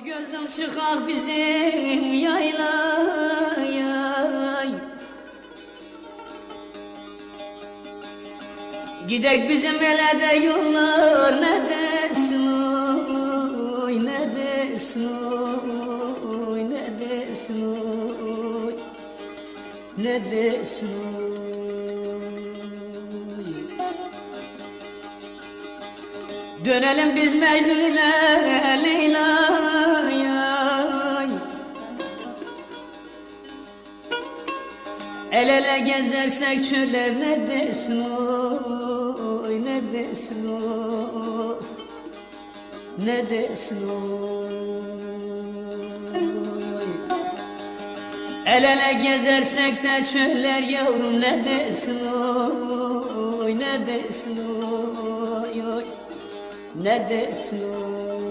Gözlüm çıkak bizim yaylaya. Gidek bizim ele de yollar ne desin oy ne desin oy ne desin oy ne desin oy. Dönelim biz Mecnun ile Leyla'ya El ele gezersek çöller ne desin oy ne desin oy ne desin oy El ele gezersek de çöller yavrum ne desin oy ne desin oy oy ne desin oy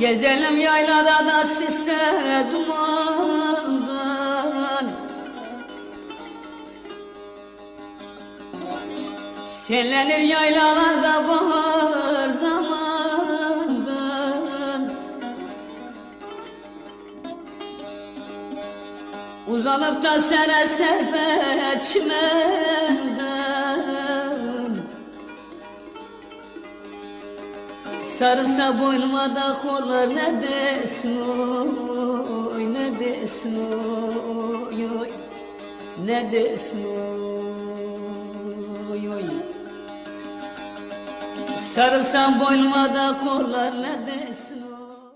Gezelim yaylada da siste dumandan. Şenlenir yaylalarda bahar zamandan. Uzanıp da sere serpe çimenden Sarılsa boynuma kollar ne desin oy ne desin oy oy. Ne desin oy oy. Sarılsam boynuma kollar ne desin